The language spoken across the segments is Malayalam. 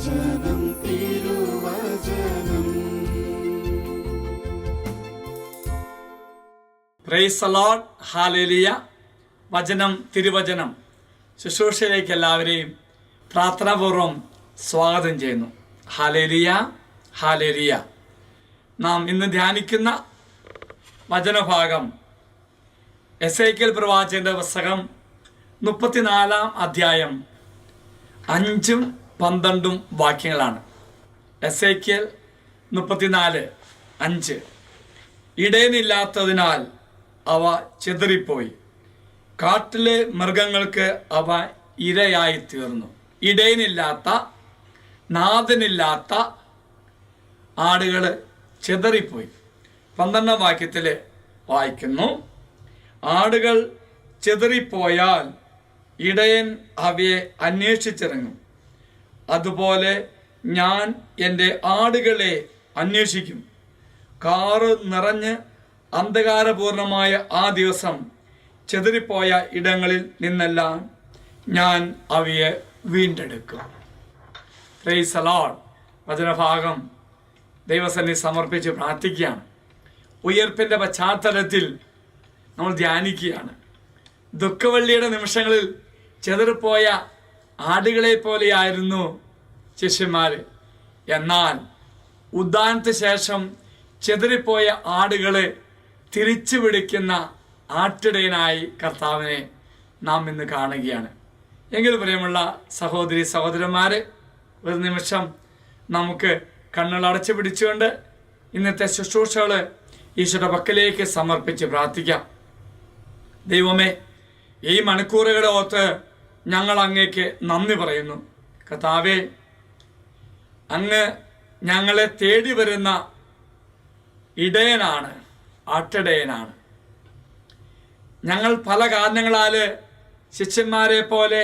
വചനം തിരുവചനം. വചനം തിരുവചനം. ശുശ്രൂഷയിലേക്ക് എല്ലാവരെയും പ്രാർത്ഥനാപൂർവം സ്വാഗതം ചെയ്യുന്നു. ഹാലേലിയ ഹാലേലിയ നാം ഇന്ന് ധ്യാനിക്കുന്ന വചനഭാഗം എസ് ഐ കെൽ പ്രവാചകന്റെ പുസ്തകം മുപ്പത്തിനാലാം അധ്യായം അഞ്ചും പന്ത്രണ്ടും വാക്യങ്ങളാണ്. എസ് ഐ കെൽ മുപ്പത്തിനാല് അഞ്ച്. ഇടയനില്ലാത്തതിനാൽ അവ ചെതറിപ്പോയി. കാട്ടിലെ മൃഗങ്ങൾക്ക് അവ ഇരയായി തീർന്നു ഇടയനില്ലാത്ത നാഥനില്ലാത്ത ആടുകൾ ചെതറിപ്പോയി. പന്ത്രണ്ടാം വാക്യത്തിൽ വായിക്കുന്നു ആടുകൾ ചെതറിപ്പോയാൽ ഇടയൻ അവയെ അന്വേഷിച്ചിറങ്ങും. അതുപോലെ ഞാൻ എന്റെ ആടുകളെ അന്വേഷിക്കും. കാറ് നിറഞ്ഞ് അന്ധകാരപൂർണമായ ആ ദിവസം ചെതിരിപ്പോയ ഇടങ്ങളിൽ നിന്നെല്ലാം ഞാൻ അവയെ വീണ്ടെടുക്കും. പ്രൈസ് അലോഡ് വചനഭാഗം ദൈവസന്നി സമർപ്പിച്ച് പ്രാർത്ഥിക്കുകയാണ്. ഉയർപ്പിന്റെ പശ്ചാത്തലത്തിൽ നമ്മൾ ധ്യാനിക്കുകയാണ്. ദുഃഖവള്ളിയുടെ നിമിഷങ്ങളിൽ ചെതറിപ്പോയ ആടുകളെ പോലെയായിരുന്നു ശിഷ്യന്മാർ എന്നാൽ ഉദ്ധാനത്തിന് ശേഷം ചെതറിപ്പോയ ആടുകളെ തിരിച്ചു പിടിക്കുന്ന ആട്ടിടയനായി കർത്താവിനെ നാം ഇന്ന് കാണുകയാണ്. എങ്കിൽ പ്രിയമുള്ള സഹോദരി സഹോദരന്മാരെ ഒരു നിമിഷം നമുക്ക് കണ്ണുകൾ അടച്ചു പിടിച്ചുകൊണ്ട് ഇന്നത്തെ ശുശ്രൂഷകൾ ഈശ്വരുടെ പക്കലേക്ക് സമർപ്പിച്ച് പ്രാർത്ഥിക്കാം. ദൈവമേ ഈ മണിക്കൂറുകളെ ഓർത്ത് ഞങ്ങൾ അങ്ങേക്ക് നന്ദി പറയുന്നു. കർത്താവേ അങ്ങ് ഞങ്ങളെ തേടി വരുന്ന ഇടയനാണ് ആട്ടിടയനാണ്. ഞങ്ങൾ പല കാരണങ്ങളാൽ ശിഷ്യന്മാരെ പോലെ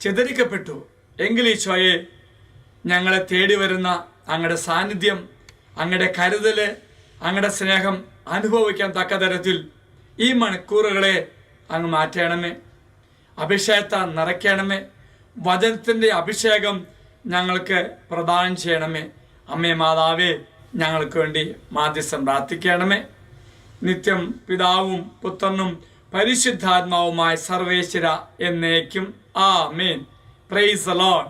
ചിതറിക്കപ്പെട്ടു എങ്കിൽ ഞങ്ങളെ തേടി വരുന്ന അങ്ങയുടെ സാന്നിധ്യം അങ്ങയുടെ കരുതൽ അങ്ങയുടെ സ്നേഹം അനുഭവിക്കാൻ തക്ക തരത്തിൽ ഈ മണിക്കൂറുകളെ അങ്ങ് മാറ്റണമേ. അഭിഷേകത്തെ നിറയ്ക്കണമേ വചനത്തിന്റെ അഭിഷേകം ഞങ്ങൾക്ക് പ്രദാനം ചെയ്യണമേ. അമ്മേ മാതാവേ ഞങ്ങൾക്ക് വേണ്ടി മാധ്യസ്ഥം പ്രാർത്ഥിക്കണമേ. നിത്യം പിതാവും പുത്രനും പരിശുദ്ധാത്മാവുമായ സർവേശ്വര എന്നേക്കും. ആ മീൻ പ്രൈസ് ലോൺ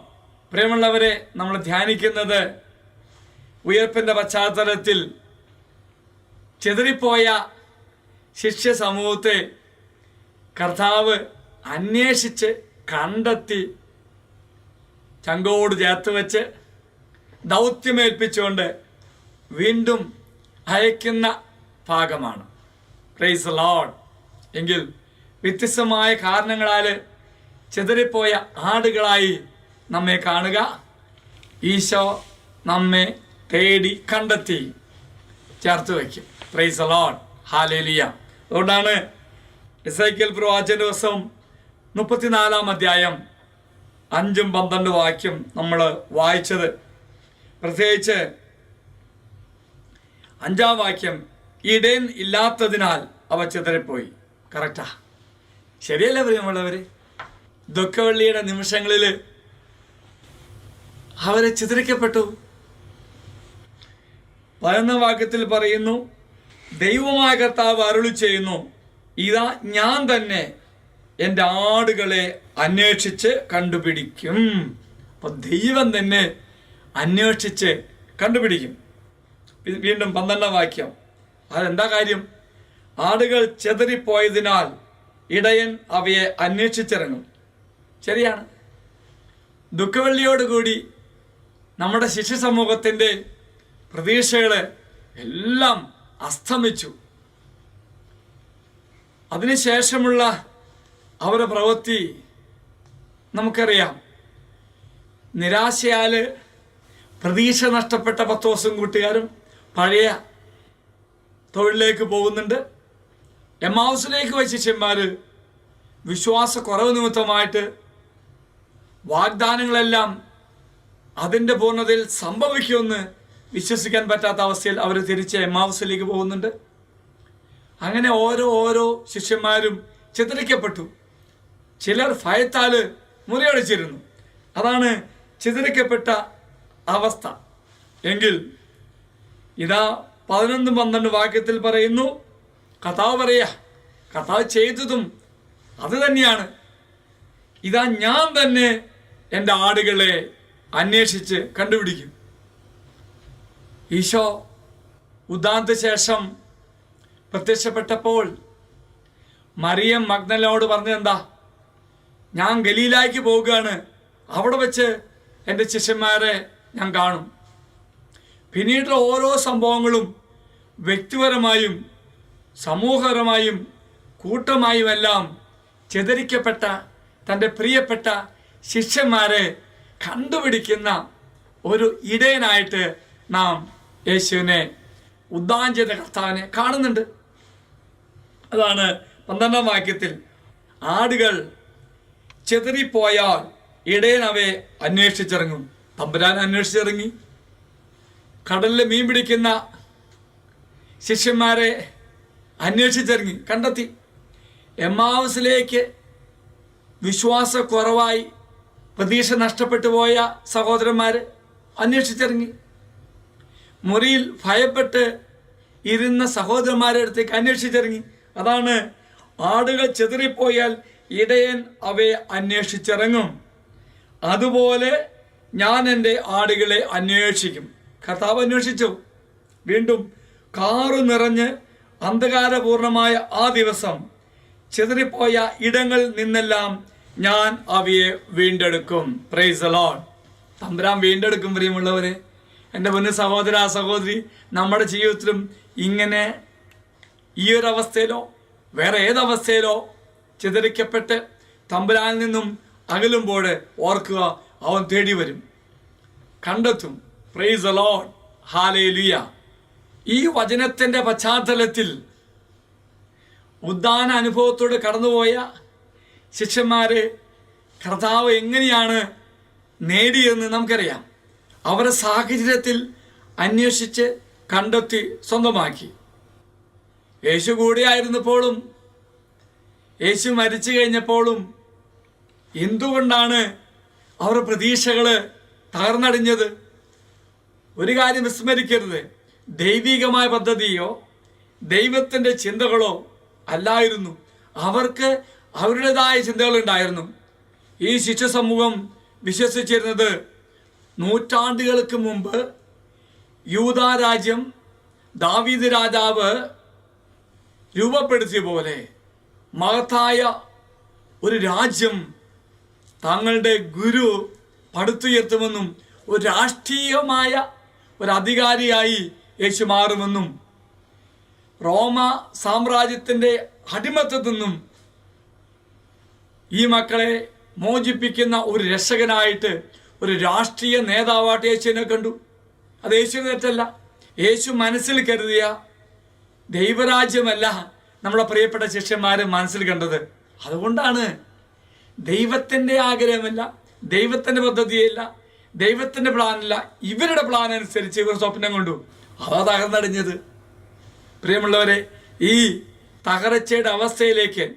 പ്രിയമുള്ളവരെ നമ്മൾ ധ്യാനിക്കുന്നത് ഉയർപ്പിന്റെ പശ്ചാത്തലത്തിൽ ചെതറിപ്പോയ ശിഷ്യ സമൂഹത്തെ കർത്താവ് അന്വേഷിച്ച് കണ്ടെത്തി ചങ്കോട് ചേർത്ത് വെച്ച് ദൗത്യമേൽപ്പിച്ചുകൊണ്ട് വീണ്ടും അയക്കുന്ന ഭാഗമാണ്. പ്രൈസ് ലോഡ് എങ്കിൽ വ്യത്യസ്തമായ കാരണങ്ങളാൽ ചിതറിപ്പോയ ആടുകളായി നമ്മെ കാണുക. ഈശോ നമ്മെ തേടി കണ്ടെത്തി. ചേർത്ത് വയ്ക്കും. പ്രൈസ് ലോഡ് ഹാലേലിയ അതുകൊണ്ടാണ് ഇസൈക്കൽ പ്രവാചന ദിവസം മുപ്പത്തിനാലാം അധ്യായം അഞ്ചും പന്ത്രണ്ട് വാക്യം നമ്മൾ വായിച്ചത്. പ്രത്യേകിച്ച് അഞ്ചാം വാക്യം ഇടേൻ ഇല്ലാത്തതിനാൽ അവ ചിതറിപ്പോയി. കറക്റ്റാ ശരിയല്ലേ പ്രിയമുള്ളവർ ദുഃഖവള്ളിയുടെ നിമിഷങ്ങളിൽ അവരെ ചിതറിക്കപ്പെട്ടു. പതിനൊന്നാം വാക്യത്തിൽ പറയുന്നു ദൈവമായ കർത്താവ് അരുളി ചെയ്യുന്നു ഇതാ ഞാൻ തന്നെ എന്റെ ആടുകളെ അന്വേഷിച്ച് കണ്ടുപിടിക്കും. അപ്പൊ ദൈവം തന്നെ അന്വേഷിച്ച് കണ്ടുപിടിക്കും. വീണ്ടും പന്ത്രണ്ടാം വാക്യം. അതെന്താ കാര്യം? ആടുകൾ ചെതറിപ്പോയതിനാൽ ഇടയൻ അവയെ അന്വേഷിച്ചിറങ്ങും. ശരിയാണ്. ദുഃഖവെള്ളിയോടുകൂടി നമ്മുടെ ശിശു സമൂഹത്തിന്റെ പ്രതീക്ഷകൾ എല്ലാം അസ്തമിച്ചു. അതിനുശേഷമുള്ള അവരുടെ പ്രവൃത്തി നമുക്കറിയാം. നിരാശയാൽ പ്രതീക്ഷ നഷ്ടപ്പെട്ട പത്ത് ദിവസം കൂട്ടുകാരും പഴയ തൊഴിലിലേക്ക് പോകുന്നുണ്ട്. എം ഹൗസിലേക്ക് വെച്ച ശിഷ്യന്മാർ വിശ്വാസക്കുറവ് നിമിത്തമായിട്ട് വാഗ്ദാനങ്ങളെല്ലാം അതിന്റെ പൂർണതയിൽ സംഭവിക്കുമെന്ന് വിശ്വസിക്കാൻ പറ്റാത്ത അവസ്ഥയിൽ അവർ തിരിച്ച് എമാവുസിലേക്ക് പോകുന്നുണ്ട്. അങ്ങനെ ഓരോ ഓരോ ശിഷ്യന്മാരും ചിത്രിക്കപ്പെട്ടു ചിലർ ഭയത്താൽ മുറിയടിച്ചിരുന്നു. അതാണ് ചിതറിക്കപ്പെട്ട അവസ്ഥ. എങ്കിൽ ഇതാ പതിനൊന്ന് പന്ത്രണ്ട് വാക്യത്തിൽ പറയുന്നു കഥാ പറയാ കഥാ ചെയ്തതും അത് തന്നെയാണ്. ഇതാ ഞാൻ തന്നെ എന്റെ ആടുകളെ അന്വേഷിച്ച് കണ്ടുപിടിക്കും. ഈശോ ഉദാന്ത ശേഷം പ്രത്യക്ഷപ്പെട്ടപ്പോൾ മറിയം മഗ്നലോട് പറഞ്ഞെന്താ ഞാൻ ഗലീലായിക്ക് പോവുകയാണ്. അവിടെ വെച്ച് എന്റെ ശിഷ്യന്മാരെ ഞാൻ കാണും. പിന്നീട് ഓരോ സംഭവങ്ങളും വ്യക്തിപരമായും സമൂഹപരമായും കൂട്ടമായുമെല്ലാം ചിതറിക്കപ്പെട്ട തന്റെ പ്രിയപ്പെട്ട ശിഷ്യന്മാരെ കണ്ടുപിടിക്കുന്ന ഒരു ഇടയനായിട്ട് നാം യേശുവിനെ ഉദാഞ്ചിത കർത്താവിനെ കാണുന്നുണ്ട്. അതാണ് പന്ത്രണ്ടാം വാക്യത്തിൽ ആടുകൾ ചെതറിപ്പോയാൽ ഇടയൻ അവയെ അന്വേഷിച്ചിറങ്ങും. തമ്പുരാൻ അന്വേഷിച്ചിറങ്ങി. കടലിൽ മീൻ പിടിക്കുന്ന ശിഷ്യന്മാരെ അന്വേഷിച്ചിറങ്ങി. കണ്ടെത്തി. എമ്മാവസിലേക്ക് വിശ്വാസക്കുറവായി പ്രതീക്ഷ നഷ്ടപ്പെട്ടു പോയ സഹോദരന്മാർ അന്വേഷിച്ചിറങ്ങി. മുറിയിൽ ഭയപ്പെട്ട് ഇരുന്ന സഹോദരന്മാരുടെ അടുത്തേക്ക് അന്വേഷിച്ചിറങ്ങി. അതാണ് ആടുകൾ ചെതറിപ്പോയാൽ ഇടയൻ അവയെ അന്വേഷിച്ചിറങ്ങും. അതുപോലെ ഞാൻ എന്റെ ആടുകളെ അന്വേഷിക്കും. കർത്താവ് അന്വേഷിച്ചു. വീണ്ടും കാറു നിറഞ്ഞ് അന്ധകാരപൂർണമായ ആ ദിവസം ചിതറിപ്പോയ ഇടങ്ങൾ നിന്നെല്ലാം ഞാൻ അവയെ വീണ്ടെടുക്കും. പ്രൈസ് അലോൺ തമ്പുരാൻ വീണ്ടെടുക്കും പ്രിയമുള്ളവരെ. എന്റെ മുന്നിൽ സഹോദര സഹോദരി നമ്മുടെ ജീവിതത്തിലും ഇങ്ങനെ ഈ ഒരു അവസ്ഥയിലോ വേറെ ഏതവസ്ഥയിലോ ചിതറിക്കപ്പെട്ട് തമ്പുരാനിൽ നിന്നും അകലുമ്പോൾ ഓർക്കുക അവൻ തേടി വരും കണ്ടെത്തും പ്രൈസ് അലോൺ ഹാലേലിയ ഈ വചനത്തിന്റെ പശ്ചാത്തലത്തിൽ ഉദ്ദാന അനുഭവത്തോട് കടന്നുപോയ ശിഷ്യന്മാരെ കർത്താവ് എങ്ങനെയാണ് നേടിയെന്ന് നമുക്കറിയാം. അവരുടെ സാഹചര്യത്തിൽ അന്വേഷിച്ച് കണ്ടെത്തി സ്വന്തമാക്കി. യേശു കൂടെയായിരുന്നപ്പോഴും യേശു മരിച്ചു കഴിഞ്ഞപ്പോഴും എന്തുകൊണ്ടാണ് അവരുടെ പ്രതീക്ഷകൾ തകർന്നടിഞ്ഞത്? ഒരു കാര്യം വിസ്മരിക്കരുത്. ദൈവികമായ പദ്ധതിയോ ദൈവത്തിന്റെ ചിന്തകളോ അല്ലായിരുന്നു. അവർക്ക് അവരുടേതായ ചിന്തകൾ ഉണ്ടായിരുന്നു. ഈ ശിശു സമൂഹം വിശ്വസിച്ചിരുന്നത് നൂറ്റാണ്ടുകൾക്ക് മുമ്പ് യൂതാരാജ്യം ദാവീദ് രാജാവ് രൂപപ്പെടുത്തിയ പോലെ മഹത്തായ ഒരു രാജ്യം തങ്ങളുടെ ഗുരു പടുത്തുയർത്തുമെന്നും ഒരു രാഷ്ട്രീയമായ ഒരു അധികാരിയായി യേശു മാറുമെന്നും റോമ സാമ്രാജ്യത്തിന്റെ അടിമത്തത്തിൽ നിന്നും ഈ മക്കളെ മോചിപ്പിക്കുന്ന ഒരു രക്ഷകനായിട്ട് ഒരു രാഷ്ട്രീയ നേതാവായിട്ട് യേശുവിനെ കണ്ടു. അത് യേശുവിനെ തെറ്റല്ല യേശു മനസ്സിൽ കരുതിയ ദൈവരാജ്യമല്ല നമ്മുടെ പ്രിയപ്പെട്ട ശിഷ്യന്മാര് മനസ്സിൽ കണ്ടത്. അതുകൊണ്ടാണ് ദൈവത്തിന്റെ ആഗ്രഹമല്ല ദൈവത്തിന്റെ പദ്ധതിയല്ല ദൈവത്തിന്റെ പ്ലാനല്ല. ഇവരുടെ പ്ലാൻ അനുസരിച്ച് ഇവർ സ്വപ്നം കൊണ്ടു. അതാ തകർന്നടിഞ്ഞത്. പ്രിയമുള്ളവരെ ഈ തകർച്ചയുടെ അവസ്ഥയിലേക്ക്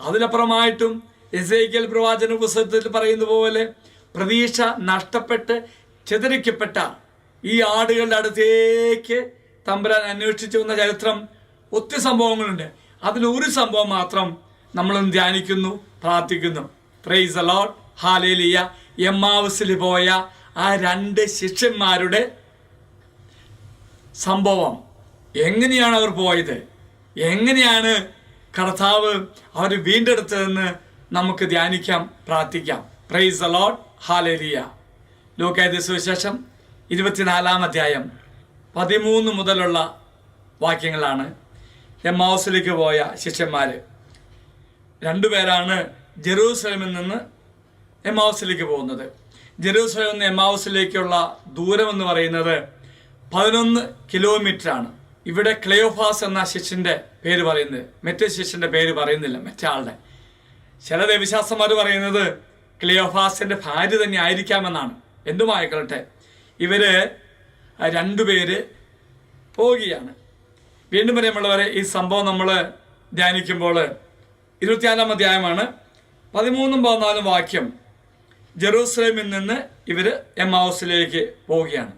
അതിലപ്പുറമായിട്ടും എസൈക്കൽ പ്രവാചന പുസ്തകത്തിൽ പറയുന്ന പോലെ പ്രതീക്ഷ നഷ്ടപ്പെട്ട് ചിതറിക്കപ്പെട്ട ഈ ആടുകളുടെ അടുത്തേക്ക് തമ്പുരാൻ അന്വേഷിച്ചു വന്ന ചരിത്രം ഒത്തിരി സംഭവങ്ങളുണ്ട്. അതിൽ ഒരു സംഭവം മാത്രം നമ്മൾ ധ്യാനിക്കുന്നു പ്രാർത്ഥിക്കുന്നു. പ്രൈസ് അലോട്ട് ഹാലേലിയ എമ്മാവസിൽ പോയ ആ രണ്ട് ശിഷ്യന്മാരുടെ സംഭവം. എങ്ങനെയാണ് അവർ പോയത്? എങ്ങനെയാണ് കർത്താവ് അവർ വീണ്ടെടുത്തതെന്ന് നമുക്ക് ധ്യാനിക്കാം പ്രാർത്ഥിക്കാം. പ്രൈസ് അലോട്ട് ഹാലേലിയ ലോകായത് സുവിശേഷം ഇരുപത്തിനാലാം അധ്യായം പതിമൂന്ന് മുതലുള്ള വാക്യങ്ങളാണ്. എമ്മാവസിലേക്ക് പോയ ശിഷ്യന്മാർ രണ്ടുപേരാണ് ജെറൂസലമിൽ നിന്ന് എമ്മാവസിലേക്ക് പോകുന്നത്. ജെറൂസലമിൽ നിന്ന് എമ്മാവസിലേക്കുള്ള ദൂരം എന്ന് പറയുന്നത് പതിനൊന്ന് കിലോമീറ്റർ ആണ് ഇവിടെ ക്ലെയോഫാസ് എന്ന ശിഷ്യന്റെ പേര് പറയുന്നത്. മറ്റേ ശിഷ്യന്റെ പേര് പറയുന്നില്ല മറ്റേ ആളുടെ. ചില ദേവിശാസ്ത്രന്മാർ പറയുന്നത് ക്ലിയോഫാസിന്റെ ഭാര്യ തന്നെ ആയിരിക്കാമെന്നാണ്. എന്തുമായിക്കൊള്ളട്ടെ ഇവർ രണ്ടുപേര് പോവുകയാണ്. വീണ്ടും പറയുമ്പോഴവരെ ഈ സംഭവം നമ്മൾ ധ്യാനിക്കുമ്പോൾ ഇരുപത്തിയാലാം അധ്യായമാണ് പതിമൂന്നും പതിനാലും വാക്യം. ജെറൂസലേമിൽ നിന്ന് ഇവർ എം ഹൗസിലേക്ക് പോവുകയാണ്.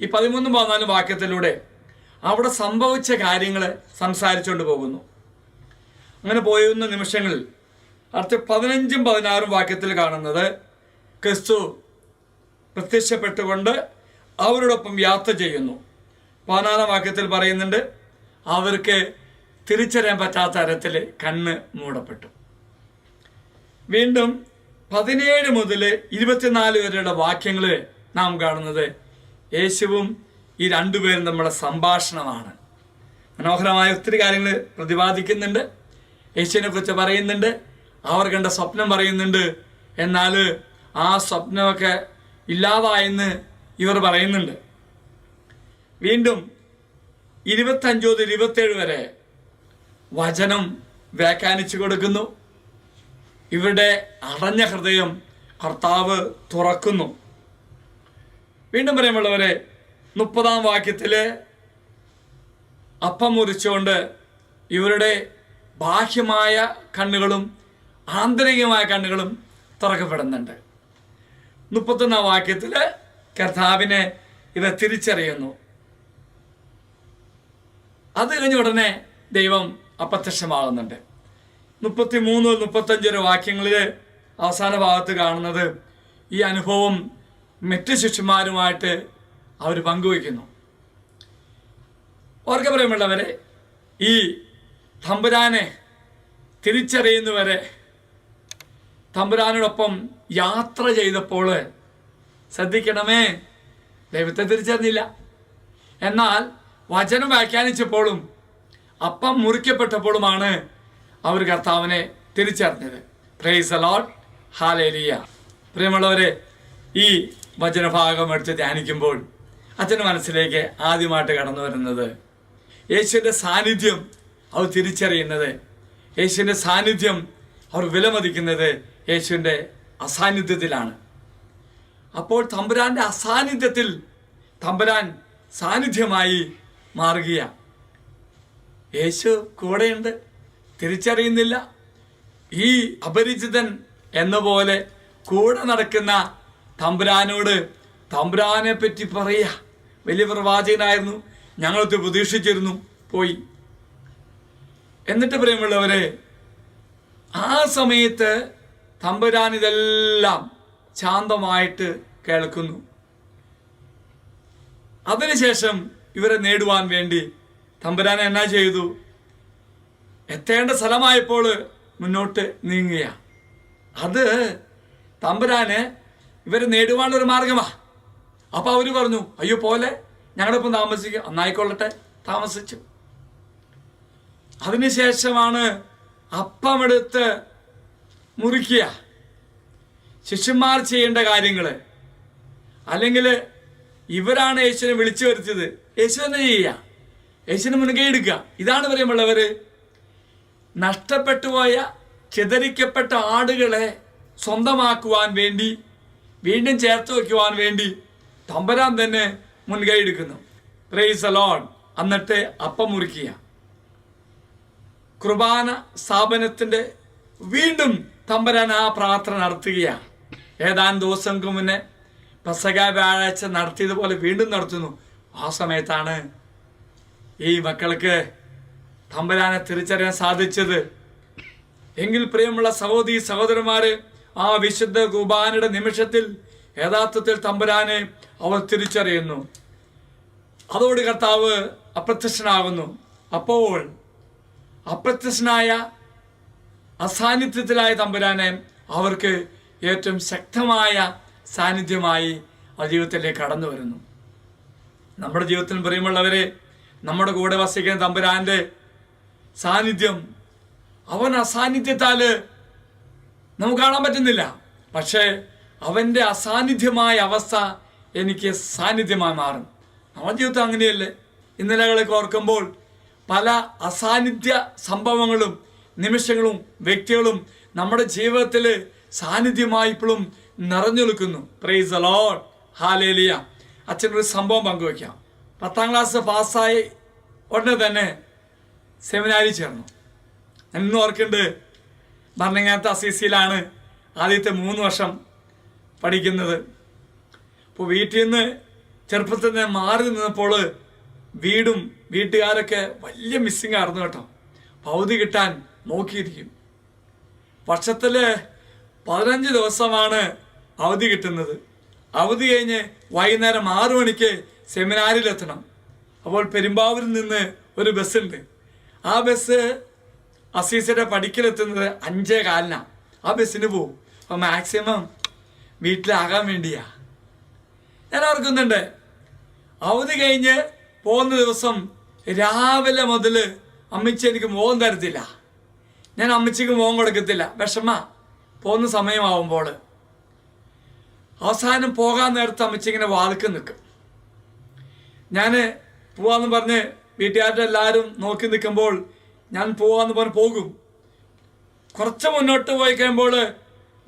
ഈ പതിമൂന്നും പതിനാലും വാക്യത്തിലൂടെ അവിടെ സംഭവിച്ച കാര്യങ്ങൾ സംസാരിച്ചുകൊണ്ട് പോകുന്നു. അങ്ങനെ പോയിരുന്ന നിമിഷങ്ങളിൽ അടുത്ത പതിനഞ്ചും പതിനാറും വാക്യത്തിൽ കാണുന്നത് ക്രിസ്തു പ്രത്യക്ഷപ്പെട്ടുകൊണ്ട് അവരോടൊപ്പം യാത്ര ചെയ്യുന്നു. പതിനാറാം വാക്യത്തിൽ പറയുന്നുണ്ട് അവർക്ക് തിരിച്ചറിയാൻ പറ്റാത്ത തരത്തിൽ കണ്ണ് മൂടപ്പെട്ടു. വീണ്ടും പതിനേഴ് മുതൽ ഇരുപത്തിനാല് വരെയുള്ള വാക്യങ്ങൾ നാം കാണുന്നത് യേശുവും ഈ രണ്ടുപേരും നമ്മുടെ സംഭാഷണമാണ്. മനോഹരമായ ഒത്തിരി കാര്യങ്ങൾ പ്രതിപാദിക്കുന്നുണ്ട്. യേശുവിനെ കുറിച്ച് പറയുന്നുണ്ട്. അവർ കണ്ട സ്വപ്നം പറയുന്നുണ്ട്. എന്നാൽ ആ സ്വപ്നമൊക്കെ ഇല്ലാതായെന്ന് ഇവർ പറയുന്നുണ്ട്. വീണ്ടും ഇരുപത്തഞ്ച് മുതൽ ഇരുപത്തേഴ് വരെ വചനം വ്യാഖ്യാനിച്ചു കൊടുക്കുന്നു. ഇവരുടെ അടഞ്ഞ ഹൃദയം കർത്താവ് തുറക്കുന്നു. വീണ്ടും പറയുമ്പോഴവരെ മുപ്പതാം വാക്യത്തിൽ അപ്പം മുറിച്ചുകൊണ്ട് ഇവരുടെ ബാഹ്യമായ കണ്ണുകളും ആന്തരികമായ കണ്ണുകളും തുറക്കപ്പെടുന്നുണ്ട്. മുപ്പത്തൊന്നാം വാക്യത്തിൽ കർത്താവിനെ ഇവ തിരിച്ചറിയുന്നു. അത് കഴിഞ്ഞ ഉടനെ ദൈവം അപ്രത്യക്ഷമാകുന്നുണ്ട്. മുപ്പത്തി മൂന്ന് മുപ്പത്തഞ്ചൊരു വാക്യങ്ങളിൽ അവസാന ഭാഗത്ത് കാണുന്നത് ഈ അനുഭവം മറ്റ് ശിഷ്യന്മാരുമായിട്ട് അവർ പങ്കുവയ്ക്കുന്നു. ഓർക്ക പറയുമുള്ളവരെ ഈ തമ്പുരാനെ തിരിച്ചറിയുന്നവരെ തമ്പുരാനോടൊപ്പം യാത്ര ചെയ്തപ്പോൾ ശ്രദ്ധിക്കണമേ ദൈവത്തെ തിരിച്ചറിഞ്ഞില്ല. എന്നാൽ വചനം വ്യാഖ്യാനിച്ചപ്പോഴും അപ്പം മുറിക്കപ്പെട്ടപ്പോഴുമാണ് അവർ കർത്താവിനെ തിരിച്ചറിഞ്ഞത്. പ്രൈസ് അലോട്ട് ഹാലേലിയ പ്രിയമുള്ളവരെ ഈ വചനഭാഗം എടുത്ത് ധ്യാനിക്കുമ്പോൾ അച്ഛന്റെ മനസ്സിലേക്ക് ആദ്യമായിട്ട് കടന്നു വരുന്നത് യേശുവിന്റെ സാന്നിധ്യം അവർ തിരിച്ചറിയുന്നത് യേശുവിന്റെ സാന്നിധ്യം അവർ വിലമതിക്കുന്നത് യേശുവിന്റെ അസാന്നിധ്യത്തിലാണ്. അപ്പോൾ തമ്പുരാന്റെ അസാന്നിധ്യത്തിൽ തമ്പുരാൻ സാന്നിധ്യമായി മാറുകയാണ് യേശു കൂടെയുണ്ട്. തിരിച്ചറിയുന്നില്ല. ഈ അപരിചിതൻ എന്ന പോലെ കൂടെ നടക്കുന്ന തമ്പുരാനോട് തമ്പുരാനെ പറ്റി പറയുക വലിയ പ്രവാചകനായിരുന്നു. ഞങ്ങളത് പ്രതീക്ഷിച്ചിരുന്നു. പോയി. എന്നിട്ട് പ്രിയമുള്ളവരെ ആ സമയത്ത് തമ്പുരാൻ ഇതെല്ലാം ശാന്തമായിട്ട് കേൾക്കുന്നു. അതിനുശേഷം ഇവരെ നേടുവാൻ വേണ്ടി തമ്പുരാൻ എന്നാ ചെയ്തു? എത്തേണ്ട സ്ഥലമായപ്പോൾ മുന്നോട്ട് നീങ്ങുക അത് തമ്പുരാന് ഇവരെ നേടുവാനുള്ള ഒരു മാർഗമാ. അപ്പൊ അവർ പറഞ്ഞു അയ്യോ പോലെ ഞങ്ങളൊപ്പം താമസിക്കുക ഒന്നായിക്കൊള്ളട്ടെ താമസിച്ചു. അതിനുശേഷമാണ് അപ്പമെടുത്ത് മുറിക്കുക. ശിഷ്യന്മാർ ചെയ്യേണ്ട കാര്യങ്ങൾ അല്ലെങ്കിൽ ഇവരാണ് യേശുവിനെ വിളിച്ചു വരുത്തിയത്. യേശു തന്നെ ചെയ്യുക? യേശുവിനെ മുൻകൈ എടുക്കുക. ഇതാണ് പറയുമ്പോഴവര് നഷ്ടപ്പെട്ടുപോയ ചിതറിക്കപ്പെട്ട ആടുകളെ സ്വന്തമാക്കുവാൻ വേണ്ടി വീണ്ടും ചേർത്ത് വയ്ക്കുവാൻ വേണ്ടി തമ്പരാൻ തന്നെ മുൻകൈ എടുക്കുന്നു. പ്രൈസ് അലോൺ എന്നിട്ട് അപ്പം മുറിക്കുക. കുർബാന സ്ഥാപനത്തിന്റെ വീണ്ടും തമ്പരാൻ ആ പ്രാർത്ഥന നടത്തുകയാണ്. ഏതാനും ദിവസങ്ങൾക്ക് മുന്നേ പെസക വ്യാഴാഴ്ച നടത്തിയതുപോലെ വീണ്ടും നടത്തുന്നു. ആ സമയത്താണ് ഈ മക്കൾക്ക് തമ്പരാനെ തിരിച്ചറിയാൻ സാധിച്ചത്. എങ്കിൽ പ്രിയമുള്ള സഹോദരി സഹോദരന്മാര് ആ വിശുദ്ധ കുർബാനയുടെ നിമിഷത്തിൽ യഥാർത്ഥത്തിൽ തമ്പുരാനെ അവർ തിരിച്ചറിയുന്നു. അതോട് കർത്താവ് അപ്രത്യക്ഷനാകുന്നു. അപ്പോൾ അപ്രത്യക്ഷനായ അസാന്നിധ്യത്തിലായ തമ്പുരാനെ അവർക്ക് ഏറ്റവും ശക്തമായ സാന്നിധ്യമായി ആ ജീവിതത്തിലേക്ക് കടന്നു വരുന്നു. നമ്മുടെ ജീവിതത്തിൽ പ്രിയമുള്ളവരെ നമ്മുടെ കൂടെ വസിക്കുന്ന തമ്പുരാന്റെ സാന്നിധ്യം അവൻ അസാന്നിധ്യത്താൽ നമുക്ക് കാണാൻ പറ്റുന്നില്ല. പക്ഷേ അവന്റെ അസാന്നിധ്യമായ അവസ്ഥ എനിക്ക് സാന്നിധ്യമായി മാറും. നമ്മുടെ ജീവിതം അങ്ങനെയല്ലേ? ഇന്നലകളൊക്കെ ഓർക്കുമ്പോൾ പല അസാന്നിധ്യ സംഭവങ്ങളും നിമിഷങ്ങളും വ്യക്തികളും നമ്മുടെ ജീവിതത്തിൽ സാന്നിധ്യമായി ഇപ്പോഴും നിറഞ്ഞു നിൽക്കുന്നു പ്രൈസ് അലോൺ ഹാലേലിയ അച്ഛനൊരു സംഭവം പങ്കുവയ്ക്കാം. പത്താം ക്ലാസ് പാസ്സായി ഉടനെ തന്നെ സെമിനാരിൽ ചേർന്നു. ഇന്ന് ഓർക്കുന്നുണ്ട്. ഭരണങ്ങാനത്ത് അസീസിയിലാണ് ആദ്യത്തെ മൂന്ന് വർഷം പഠിക്കുന്നത്. ഇപ്പോൾ വീട്ടിൽ നിന്ന് ചെറുപ്പത്തിൽ നിന്ന് മാറി നിന്നപ്പോൾ വീടും വീട്ടുകാരൊക്കെ വലിയ മിസ്സിങ് ആയിരുന്നു കേട്ടോ. പൗതി കിട്ടാൻ നോക്കിയിരിക്കും. വർഷത്തിൽ പതിനഞ്ച് ദിവസമാണ് അവധി കിട്ടുന്നത്. അവധി കഴിഞ്ഞ് വൈകുന്നേരം ആറു മണിക്ക് സെമിനാരിലെത്തണം അപ്പോൾ പെരുമ്പാവൂരിൽ നിന്ന് ഒരു ബസ്സുണ്ട് ആ ബസ് അസീസയുടെ പഠിക്കലെത്തുന്നത് അഞ്ചേ കാലിനാണ് ആ ബസ്സിന് പോവും. അപ്പോൾ മാക്സിമം വീട്ടിലാകാൻ വേണ്ടിയാ. ഞാൻ ഓർക്കുന്നുണ്ട് അവധി കഴിഞ്ഞ് പോകുന്ന ദിവസം രാവിലെ മുതൽ അമ്മച്ചി എനിക്ക് മോഹം തരത്തില്ല. ഞാൻ അമ്മച്ചിക്ക് മോഹം കൊടുക്കത്തില്ല. വിഷമ. പോകുന്ന സമയമാവുമ്പോൾ അവസാനം പോകാൻ നേരത്ത് അമ്മച്ചി ഇങ്ങനെ വാതിക്ക് നിൽക്കും. ഞാൻ പോവാന്ന് പറഞ്ഞ് വീട്ടുകാരുടെ എല്ലാവരും നോക്കി നിൽക്കുമ്പോൾ ഞാൻ പോവാന്ന് പറഞ്ഞ് പോകും. കുറച്ച് മുന്നോട്ട് പോയി കഴിയുമ്പോൾ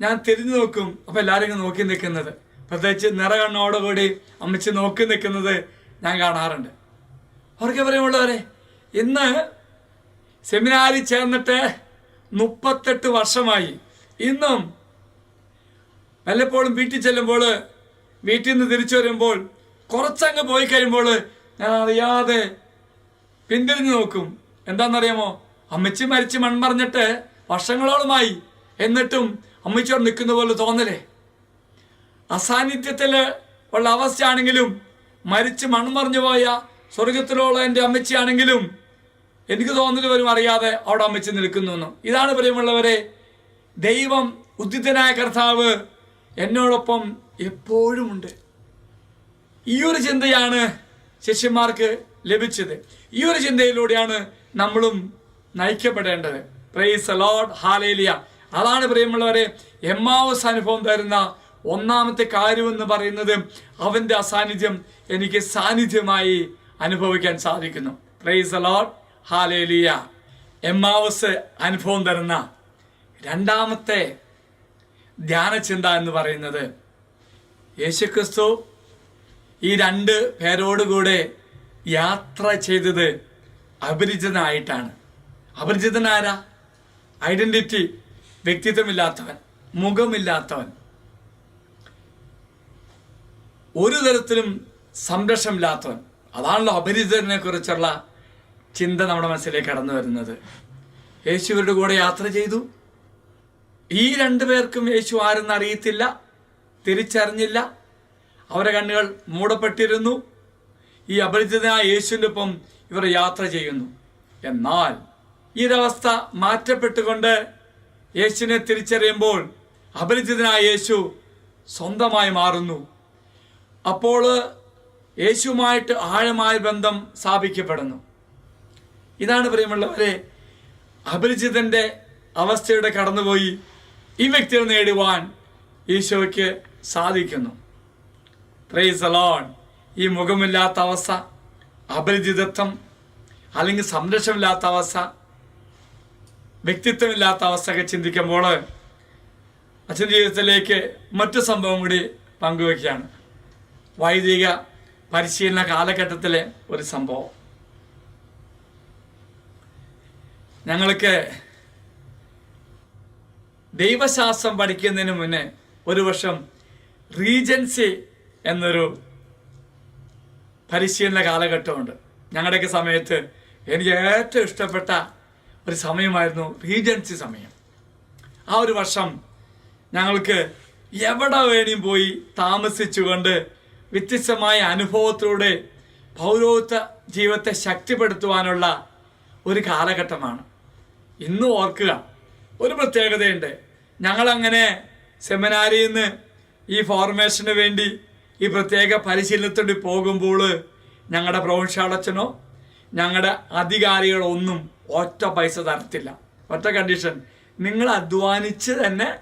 ഞാൻ തിരിഞ്ഞു നോക്കും. അപ്പം എല്ലാവരും ഇങ്ങനെ നോക്കി നിൽക്കുന്നത്. പ്രത്യേകിച്ച് നിറകണ്ണോടുകൂടി അമ്മച്ചി നോക്കി നിൽക്കുന്നത് ഞാൻ കാണാറുണ്ട്. അവർക്ക് പറയുമുള്ളവരെ ഇന്ന് സെമിനാരിൽ ചേർന്നിട്ട് മുപ്പത്തെട്ട് വർഷമായി. ഇന്നും വല്ലപ്പോഴും വീട്ടിൽ ചെല്ലുമ്പോൾ വീട്ടിൽ നിന്ന് തിരിച്ചു വരുമ്പോൾ കുറച്ചങ്ങ് പോയി കഴിയുമ്പോൾ ഞാൻ അറിയാതെ പിന്തിരിഞ്ഞു നോക്കും. എന്താണെന്നറിയാമോ? അമ്മച്ചി മരിച്ച് മൺമറിഞ്ഞിട്ട് വർഷങ്ങളോളമായി എന്നിട്ടും അമ്മച്ചിയോട് നിൽക്കുന്ന പോലെ തോന്നലേ. അസാന്നിധ്യത്തിൽ ഉള്ള അവസ്ഥയാണെങ്കിലും മരിച്ച് മൺമറിഞ്ഞു പോയ സ്വർഗത്തിലുള്ള എന്റെ അമ്മച്ചിയാണെങ്കിലും എനിക്ക് തോന്നൽ വരും അറിയാതെ അവിടെ അമ്മച്ചി നിൽക്കുന്നു ഇതാണ് പ്രിയമുള്ളവരെ ദൈവം ഉദ്ധിതനായ കർത്താവ് എന്നോടൊപ്പം എപ്പോഴുമുണ്ട്. ഈ ഒരു ചിന്തയാണ് ശിഷ്യന്മാർക്ക് ലഭിച്ചത്. ഈ ഒരു ചിന്തയിലൂടെയാണ് നമ്മളും നയിക്കപ്പെടേണ്ടത്. പ്രൈസ് ലോഡ് ഹാലേലിയ അതാണ് പ്രിയമുള്ളവരെ എമ്മാവസ് അനുഭവം തരുന്ന ഒന്നാമത്തെ കാര്യമെന്ന് പറയുന്നത് അവന്റെ അസാന്നിധ്യം എനിക്ക് സാന്നിധ്യമായി അനുഭവിക്കാൻ സാധിക്കുന്നു. പ്രൈസ് ലോഡ് ഹാലേലിയ എമ്മാവസ് അനുഭവം തരുന്ന രണ്ടാമത്തെ ധ്യാനചിന്ത എന്ന് പറയുന്നത് യേശുക്രിസ്തു ഈ രണ്ട് പേരോടുകൂടെ യാത്ര ചെയ്തത് അപരിചിതനായിട്ടാണ്. അപരിചിതനാരാ? ഐഡന്റിറ്റി വ്യക്തിത്വമില്ലാത്തവൻ മുഖമില്ലാത്തവൻ. ഒരു തരത്തിലും സംരക്ഷണമില്ലാത്തവൻ. അതാണല്ലോ അപരിചിതനെ കുറിച്ചുള്ള ചിന്ത നമ്മുടെ മനസ്സിലേക്ക് കടന്നു വരുന്നത്. യേശുവരുടെ കൂടെ യാത്ര ചെയ്തു. ഈ രണ്ടു പേർക്കും യേശു ആരെന്ന് അറിയത്തില്ല തിരിച്ചറിഞ്ഞില്ല. അവരെ കണ്ണുകൾ മൂടപ്പെട്ടിരുന്നു. ഈ അപരിചിതനായ യേശുവിന്റെ ഒപ്പം ഇവർ യാത്ര ചെയ്യുന്നു. എന്നാൽ ഈ ഒരവസ്ഥ മാറ്റപ്പെട്ടുകൊണ്ട് യേശുവിനെ തിരിച്ചറിയുമ്പോൾ അപരിചിതനായ യേശു സ്വന്തമായി മാറുന്നു. അപ്പോൾ യേശുവുമായിട്ട് ആഴമായ ബന്ധം സ്ഥാപിക്കപ്പെടുന്നു. ഇതാണ് പ്രിയമുള്ളവരെ അപരിചിതന്റെ അവസ്ഥയുടെ കടന്നുപോയി. ഈ വ്യക്തികൾ നേടുവാൻ ഈശോയ്ക്ക് സാധിക്കുന്നു. പ്രൈസ് അലോൺ ഈ മുഖമില്ലാത്ത അവസ്ഥ അപരിചിതത്വം അല്ലെങ്കിൽ സംരക്ഷണമില്ലാത്ത അവസ്ഥ വ്യക്തിത്വമില്ലാത്ത അവസ്ഥയൊക്കെ ചിന്തിക്കുമ്പോൾ അച്ഛൻ ജീവിതത്തിലേക്ക് മറ്റു സംഭവം കൂടി പങ്കുവയ്ക്കുകയാണ്. വൈദിക പരിശീലന കാലഘട്ടത്തിലെ ഒരു സംഭവം. ഞങ്ങൾക്ക് ദൈവശാസ്ത്രം പഠിക്കുന്നതിന് മുന്നേ ഒരു വർഷം റീജൻസി എന്നൊരു പരിശീലന കാലഘട്ടമുണ്ട്. ഞങ്ങളുടെയൊക്കെ സമയത്ത് എനിക്ക് ഏറ്റവും ഇഷ്ടപ്പെട്ട ഒരു സമയമായിരുന്നു റീജൻസി സമയം. ആ ഒരു വർഷം ഞങ്ങൾക്ക് എവിടെ വേണിയും പോയി താമസിച്ചുകൊണ്ട് വ്യത്യസ്തമായ അനുഭവത്തിലൂടെ പൗരോത്വ ജീവിതത്തെ ശക്തിപ്പെടുത്തുവാനുള്ള ഒരു കാലഘട്ടമാണ്. ഇന്ന് ഓർക്കുക ഒരു പ്രത്യേകതയുണ്ട്. ഞങ്ങളങ്ങനെ സെമിനാരിയിൽ നിന്ന് ഈ ഫോർമേഷന് വേണ്ടി ഈ പ്രത്യേക പരിശീലനത്തോട് പോകുമ്പോൾ ഞങ്ങളുടെ പ്രൊഫഷണലച്ചനോ ഞങ്ങളുടെ അധികാരികളോ ഒന്നും ഒറ്റ പൈസ തരത്തില്ല. ഒറ്റ കണ്ടീഷൻ നിങ്ങൾ അധ്വാനിച്ച് തന്നെ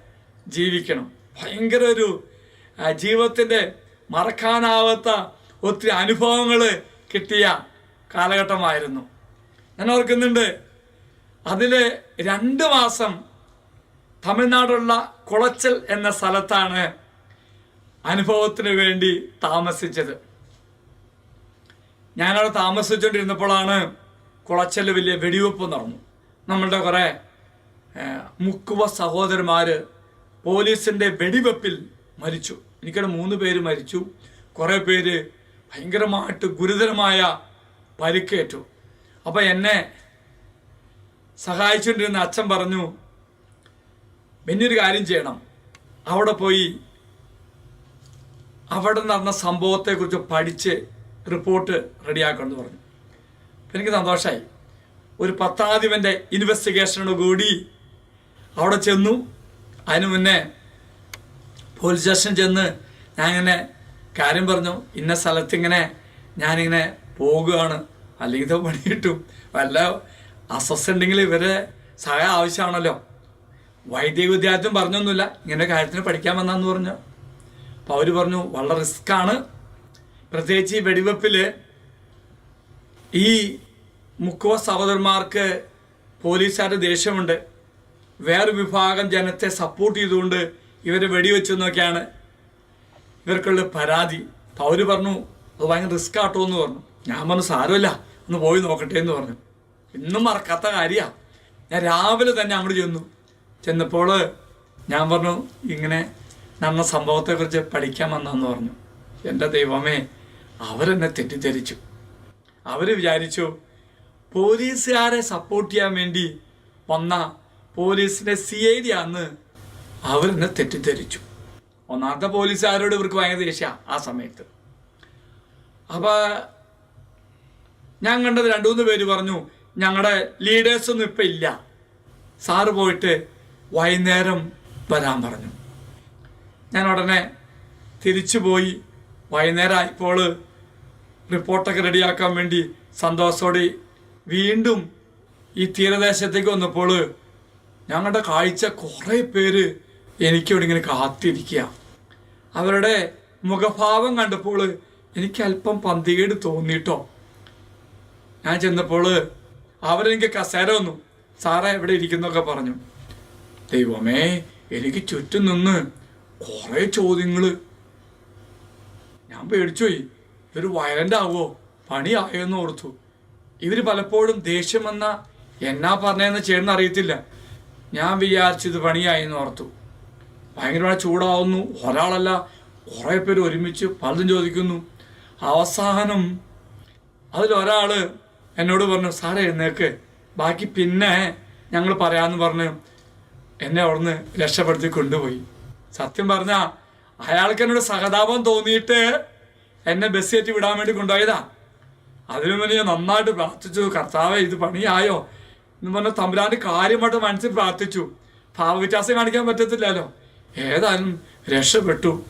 ജീവിക്കണം. ഭയങ്കര ഒരു ജീവിതത്തിന്റെ മറക്കാനാവാത്ത ഒത്തിരി അനുഭവങ്ങൾ കിട്ടിയ കാലഘട്ടമായിരുന്നു. ഞാൻ ഓർക്കുന്നുണ്ട് അതിൽ രണ്ട് മാസം തമിഴ്നാടുള്ള കുളച്ചൽ എന്ന സ്ഥലത്താണ് അനുഭവത്തിന് വേണ്ടി താമസിച്ചത്. ഞാനവിടെ താമസിച്ചുകൊണ്ടിരുന്നപ്പോഴാണ് കുളച്ചൽ വലിയ വെടിവെപ്പ് നടന്നു. നമ്മളുടെ കുറേ മുക്കുവ സഹോദരന്മാർ പോലീസിന്റെ വെടിവെപ്പിൽ മരിച്ചു. എനിക്കവിടെ മൂന്ന് പേര് മരിച്ചു. കുറേ പേര് ഭയങ്കരമായിട്ട് ഗുരുതരമായ പരിക്കേറ്റു. അപ്പം എന്നെ സഹായിച്ചുകൊണ്ടിരുന്ന അച്ഛൻ പറഞ്ഞു പിന്നൊരു കാര്യം ചെയ്യണം. അവിടെ പോയി അവിടെ നടന്ന സംഭവത്തെക്കുറിച്ച് പഠിച്ച് റിപ്പോർട്ട് റെഡിയാക്കണമെന്ന് പറഞ്ഞു. എനിക്ക് സന്തോഷമായി ഒരു പത്താധിപന്റെ ഇൻവെസ്റ്റിഗേഷനോട് കൂടി അവിടെ ചെന്നു. അതിനു മുന്നേ പോലീസ് സ്റ്റേഷൻ ചെന്ന് ഞാൻ ഇങ്ങനെ കാര്യം പറഞ്ഞു. ഇന്ന സ്ഥലത്തിങ്ങനെ ഞാനിങ്ങനെ പോകുകയാണ്. അല്ലെങ്കിൽ പണി കിട്ടും വല്ല അസസ് ഉണ്ടെങ്കിൽ ഇവരെ സഹായം ആവശ്യമാണല്ലോ. വൈദ്യ വിദ്യാർത്ഥിയും പറഞ്ഞൊന്നുമില്ല. ഇങ്ങനെ കാര്യത്തിന് പഠിക്കാൻ വന്നാന്ന് പറഞ്ഞു. അപ്പോൾ അവർ പറഞ്ഞു വളരെ റിസ്ക്കാണ്. പ്രത്യേകിച്ച് ഈ വെടിവെപ്പിൽ ഈ മുക്കോ സഹോദരന്മാർക്ക് പോലീസുകാരുടെ ദേഷ്യമുണ്ട്. വേറെ വിഭാഗം ജനത്തെ സപ്പോർട്ട് ചെയ്തുകൊണ്ട് ഇവരെ വെടിവെച്ചു എന്നൊക്കെയാണ് ഇവർക്കുള്ള പരാതി. അപ്പോൾ അവർ പറഞ്ഞു അത് ഭയങ്കര റിസ്ക് ആട്ടോ എന്ന് പറഞ്ഞു. ഞാൻ പറഞ്ഞു സാരമില്ല. ഒന്ന് പോയി നോക്കട്ടെ എന്ന് പറഞ്ഞു. ഇന്നും മറക്കാത്ത കാര്യമാണ് ഞാൻ രാവിലെ തന്നെ അങ്ങോട്ട് ചെന്നു. ചെന്നപ്പോൾ ഞാൻ പറഞ്ഞു ഇങ്ങനെ നടന്ന സംഭവത്തെക്കുറിച്ച് പഠിക്കാൻ വന്നെന്ന് പറഞ്ഞു. എന്റെ ദൈവമേ അവരെന്നെ തെറ്റിദ്ധരിച്ചു. അവർ വിചാരിച്ചു പോലീസുകാരെ സപ്പോർട്ട് ചെയ്യാൻ വേണ്ടി വന്ന പോലീസിന്റെ സി ഐ ഡി ആന്ന് അവരെന്നെ തെറ്റിദ്ധരിച്ചു. ഒന്നാമത്തെ പോലീസുകാരോട് ഇവർക്ക് ഭയങ്കര ദേഷ്യ ആ സമയത്ത്. അപ്പോൾ ഞാൻ കണ്ടത് രണ്ടു മൂന്ന് പേര് പറഞ്ഞു ഞങ്ങളുടെ ലീഡേഴ്സൊന്നും ഇപ്പം ഇല്ല. സാറ് പോയിട്ട് വൈകുന്നേരം വരാൻ പറഞ്ഞു. ഞാൻ ഉടനെ തിരിച്ചു പോയി. വൈകുന്നേരം ആയപ്പോൾ റിപ്പോർട്ടൊക്കെ റെഡിയാക്കാൻ വേണ്ടി സന്തോഷത്തോടെ വീണ്ടും ഈ തീരദേശത്തേക്ക് വന്നപ്പോൾ ഞങ്ങളുടെ കാഴ്ച കുറേ പേര് എനിക്കിവിടെ ഇങ്ങനെ കാത്തിരിക്കുക. അവരുടെ മുഖഭാവം കണ്ടപ്പോൾ എനിക്ക് അല്പം പന്തികേട് തോന്നിയിട്ടോ ഞാൻ ചെന്നപ്പോൾ അവരെനിക്ക് കസേര വന്നു സാറേ എവിടെ ഇരിക്കുന്നൊക്കെ പറഞ്ഞു. ദൈവമേ എനിക്ക് ചുറ്റും നിന്ന് കുറേ ചോദ്യങ്ങൾ ഞാൻ പേടിച്ചുപോയി ഇവർ വയലന്റ് ആവോ? പണിയായോന്ന് ഓർത്തു. ഇവർ പലപ്പോഴും ദേഷ്യം വന്ന എന്നാ പറഞ്ഞതെന്ന് ചേട്ടൻ അറിയത്തില്ല. ഞാൻ വിചാരിച്ചത് പണിയായി എന്ന് ഓർത്തു. ഭയങ്കരമായി ചൂടാവുന്നു. ഒരാളല്ല കുറേ പേര് ഒരുമിച്ച് പലതും ചോദിക്കുന്നു. അവസാനം അതിലൊരാൾ എന്നോട് പറഞ്ഞു സാറേ എഴുന്നേക്ക് ബാക്കി പിന്നെ ഞങ്ങൾ പറയാമെന്ന് പറഞ്ഞ് എന്നെ അവിടുന്ന് രക്ഷപ്പെടുത്തി കൊണ്ടുപോയി. സത്യം പറഞ്ഞ അയാൾക്ക് എന്നോട് സഹതാപം തോന്നിയിട്ട് എന്നെ ബസ് കയറ്റി വിടാൻ വേണ്ടി കൊണ്ടുപോയതാ. അതിനു മുന്നേ ഞാൻ നന്നായിട്ട് പ്രാർത്ഥിച്ചു കർത്താവെ ഇത് പണിയായോ? എന്ന് പറഞ്ഞ തമ്പുരാന്റെ കാര്യമായിട്ട് മനസ്സിൽ പ്രാർത്ഥിച്ചു. ഭാവവ്യത്യാസം കാണിക്കാൻ പറ്റത്തില്ലല്ലോ. ഏതായാലും രക്ഷപ്പെട്ടു.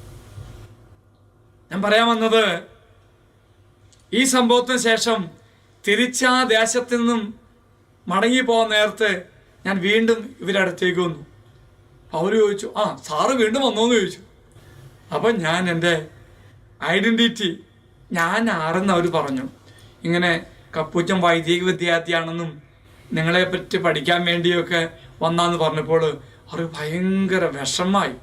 ഞാൻ പറയാൻ വന്നത് ഈ സംഭവത്തിന് ശേഷം തിരിച്ചാ ദേശത്തു നിന്നും മടങ്ങി പോകാൻ നേരത്ത് ഞാൻ വീണ്ടും ഇവരുടെ അടുത്തേക്ക് വന്നു. അവർ ചോദിച്ചു ആ സാറ് വീണ്ടും വന്നോന്ന് ചോദിച്ചു. അപ്പം ഞാൻ എന്റെ ഐഡന്റിറ്റി ഞാൻ ആരെന്ന് അവർ പറഞ്ഞു. ഇങ്ങനെ കപ്പൂച്ചം വൈദിക വിദ്യാർത്ഥിയാണെന്നും നിങ്ങളെ പറ്റി പഠിക്കാൻ വേണ്ടിയൊക്കെ വന്നാന്ന് പറഞ്ഞപ്പോൾ അവർ ഭയങ്കര വിഷമായി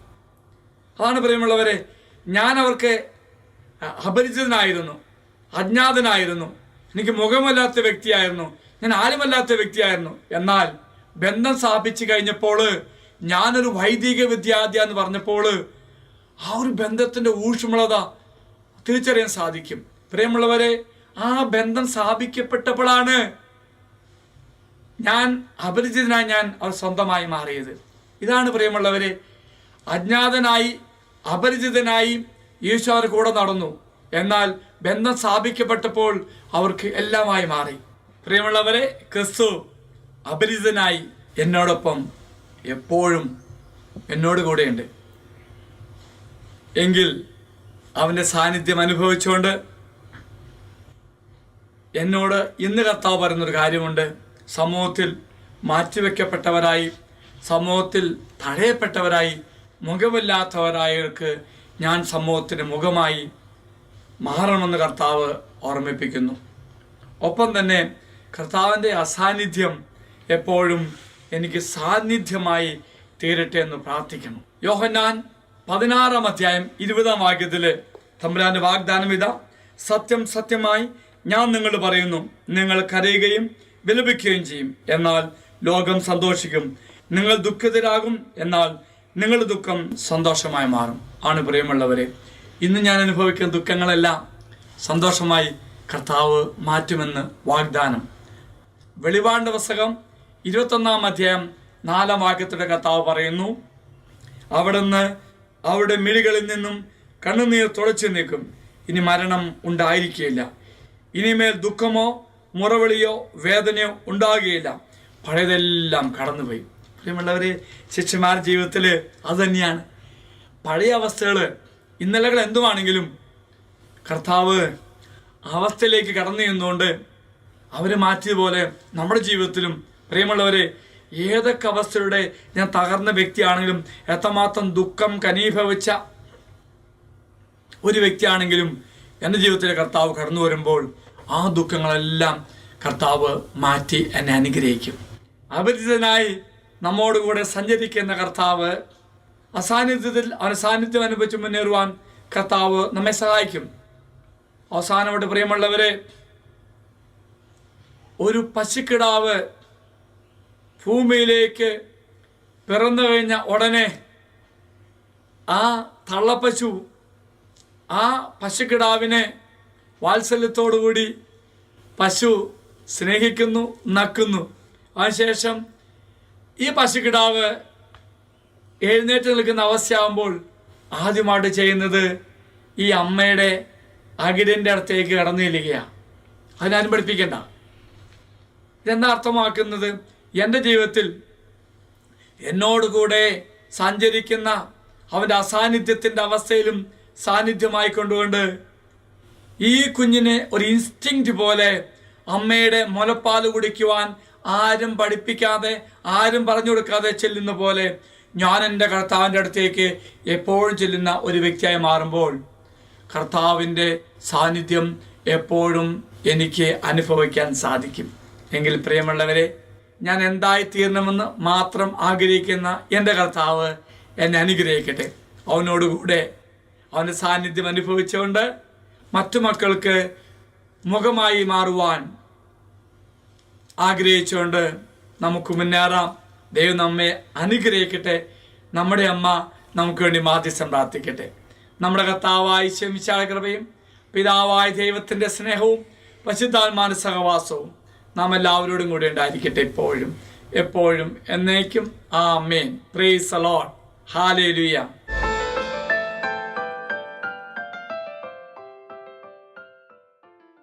അതാണ് പ്രിയമുള്ളവരെ ഞാൻ അവർക്ക് അപരിചിതനായിരുന്നു അജ്ഞാതനായിരുന്നു. എനിക്ക് മുഖമല്ലാത്ത വ്യക്തിയായിരുന്നു ഞാൻ ആരുമല്ലാത്ത വ്യക്തിയായിരുന്നു. എന്നാൽ ബന്ധം സ്ഥാപിച്ചു കഴിഞ്ഞപ്പോൾ ഞാനൊരു വൈദിക വിദ്യാർത്ഥി എന്ന് പറഞ്ഞപ്പോൾ ആ ഒരു ബന്ധത്തിന്റെ ഊഷ്മളത തിരിച്ചറിയാൻ സാധിക്കും. പ്രിയമുള്ളവരെ ആ ബന്ധം സ്ഥാപിക്കപ്പെട്ടപ്പോഴാണ് ഞാൻ അപരിചിതനായി ഞാൻ അവർ സ്വന്തമായി മാറിയത്. ഇതാണ് പ്രിയമുള്ളവരെ അജ്ഞാതനായി അപരിചിതനായി ഈശോർ കൂടെ നടന്നു. എന്നാൽ ബന്ധം സ്ഥാപിക്കപ്പെട്ടപ്പോൾ അവർക്ക് എല്ലാമായി മാറി. പ്രിയമുള്ളവരെ ക്രിസ്തു അപരിചിതനായി എന്നോടൊപ്പം എപ്പോഴും എന്നോട് കൂടെയുണ്ട്. എങ്കിൽ അവന്റെ സാന്നിധ്യം അനുഭവിച്ചുകൊണ്ട് എന്നോട് ഇന്ന് കർത്താവ് പറയുന്നൊരു കാര്യമുണ്ട്. സമൂഹത്തിൽ മാറ്റിവെക്കപ്പെട്ടവരായി സമൂഹത്തിൽ തടയപ്പെട്ടവരായി മുഖമില്ലാത്തവരായവർക്ക് ഞാൻ സമൂഹത്തിന് മുഖമായി മാറണമെന്ന് കർത്താവ് ഓർമ്മിപ്പിക്കുന്നു. ഒപ്പം തന്നെ കർത്താവിന്റെ അസാന്നിധ്യം എപ്പോഴും എനിക്ക് സാന്നിധ്യമായി തീരട്ടെ എന്ന് പ്രാർത്ഥിക്കുന്നു. യോഹന്നാൻ പതിനാറാം അധ്യായം ഇരുപതാം വാക്യത്തിൽ തമ്പുരാന്റെ വാഗ്ദാനം ഇതാ. സത്യം സത്യമായി ഞാൻ നിങ്ങൾ പറയുന്നു നിങ്ങൾ കരയുകയും വിലപിക്കുകയും ചെയ്യും. എന്നാൽ ലോകം സന്തോഷിക്കും നിങ്ങൾ ദുഃഖിതരാകും. എന്നാൽ നിങ്ങളുടെ ദുഃഖം സന്തോഷമായി മാറും. ആണ് പ്രിയമുള്ളവരെ ഇന്ന് ഞാൻ അനുഭവിക്കുന്ന ദുഃഖങ്ങളെല്ലാം സന്തോഷമായി കർത്താവ് മാറ്റുമെന്ന് വാഗ്ദാനം. വെളിപാടിന്റെ പുസ്തകം ഇരുപത്തൊന്നാം അധ്യായം നാലാം വാക്യത്തിന്റെ കർത്താവ് പറയുന്നു അവിടുന്ന് അവരുടെ മിഴികളിൽ നിന്നും കണ്ണുനീർ തുളച്ചു നീക്കും. ഇനി മരണം ഉണ്ടായിരിക്കുകയില്ല. ഇനിമേൽ ദുഃഖമോ മുറവിളിയോ വേദനയോ ഉണ്ടാകുകയില്ല. പഴയതെല്ലാം കടന്നുപോയി. പ്രിയമുള്ളവരെ ശിഷ്യന്മാർ ജീവിതത്തിൽ അതുതന്നെയാണ് പഴയ അവസ്ഥകൾ ഇന്നലകൾ എന്തുവാണെങ്കിലും കർത്താവ് അവസ്ഥയിലേക്ക് കടന്നു ചെന്നുകൊണ്ട് അവർ മാറ്റിയതുപോലെ നമ്മുടെ ജീവിതത്തിലും പ്രിയമുള്ളവരെ ഏതൊക്കെ അവസ്ഥയുടെ ഞാൻ തകർന്ന വ്യക്തിയാണെങ്കിലും എത്രമാത്രം ദുഃഖം കനീഭവിച്ച ഒരു വ്യക്തിയാണെങ്കിലും എന്റെ ജീവിതത്തിലെ കർത്താവ് കടന്നു വരുമ്പോൾ ആ ദുഃഖങ്ങളെല്ലാം കർത്താവ് മാറ്റി എന്നെ അനുഗ്രഹിക്കും. അപരിചിതനായി നമ്മോടുകൂടെ സഞ്ചരിക്കുന്ന കർത്താവ് അസാന്നിധ്യത്തിൽ അവന് സാന്നിധ്യം അനുഭവിച്ച് മുന്നേറുവാൻ കർത്താവ് നമ്മെ സഹായിക്കും. അവസാനമായിട്ട് പ്രിയമുള്ളവരെ ഒരു പശുക്കിടാവ് ഭൂമിയിലേക്ക് പിറന്നു കഴിഞ്ഞ ഉടനെ ആ തള്ളപ്പശു ആ പശുക്കിടാവിനെ വാത്സല്യത്തോടുകൂടി പശു സ്നേഹിക്കുന്നു നക്കുന്നു. അതിനുശേഷം ഈ പശുക്കിടാവ് എഴുന്നേറ്റ് നിൽക്കുന്ന അവസ്ഥയാകുമ്പോൾ ആദ്യമായിട്ട് ചെയ്യുന്നത് ഈ അമ്മയുടെ അകിടിന്റെ അടുത്തേക്ക് കടന്നു ചെല്ലുകയാണ്. അതിനാരും പഠിപ്പിക്കേണ്ട ഇതെന്താ അർത്ഥമാക്കുന്നത്? എന്റെ ജീവിതത്തിൽ എന്നോടുകൂടെ സഞ്ചരിക്കുന്ന അവന്റെ അസാന്നിധ്യത്തിന്റെ അവസ്ഥയിലും സാന്നിധ്യമായി കൊണ്ടുകൊണ്ട് ഈ കുഞ്ഞിനെ ഒരു ഇൻസ്റ്റിങ്ക്റ്റ് പോലെ അമ്മയുടെ മുലപ്പാൽ കുടിക്കുവാൻ ആരും പഠിപ്പിക്കാതെ ആരും പറഞ്ഞു കൊടുക്കാതെ ചെല്ലുന്ന പോലെ ഞാൻ എന്റെ കർത്താവിന്റെ അടുത്തേക്ക് എപ്പോഴും ചെല്ലുന്ന ഒരു വ്യക്തിയായി മാറുമ്പോൾ കർത്താവിന്റെ സാന്നിധ്യം എപ്പോഴും എനിക്ക് അനുഭവിക്കാൻ സാധിക്കും. എങ്കിൽ പ്രിയമുള്ളവരെ ഞാൻ എന്തായി തീരണമെന്ന് മാത്രം ആഗ്രഹിക്കുന്ന എന്റെ കർത്താവ് എന്നെ അനുഗ്രഹിക്കട്ടെ. അവനോടുകൂടെ അവന്റെ സാന്നിധ്യം അനുഭവിച്ചുകൊണ്ട് മറ്റു മക്കൾക്ക് മുഖമായി മാറുവാൻ ആഗ്രഹിച്ചുകൊണ്ട് നമുക്ക് മുന്നേറാം. ദൈവം നമ്മെ അനുഗ്രഹിക്കട്ടെ. നമ്മുടെ അമ്മ നമുക്ക് വേണ്ടി മാധ്യസ്ഥം പ്രാർത്ഥിക്കട്ടെ. നമ്മുടെ കർത്താവായി ക്ഷമിച്ചാൽ കൃപയും പിതാവായ ദൈവത്തിന്റെ സ്നേഹവും പശുദ്ധാത്മാന സഹവാസവും നാം എല്ലാവരോടും കൂടെ ഉണ്ടായിരിക്കട്ടെ എപ്പോഴും. എപ്പോഴും എന്നേക്കും. ആ മേൻ പ്രേസ് അലോട്ട് ഹാലേ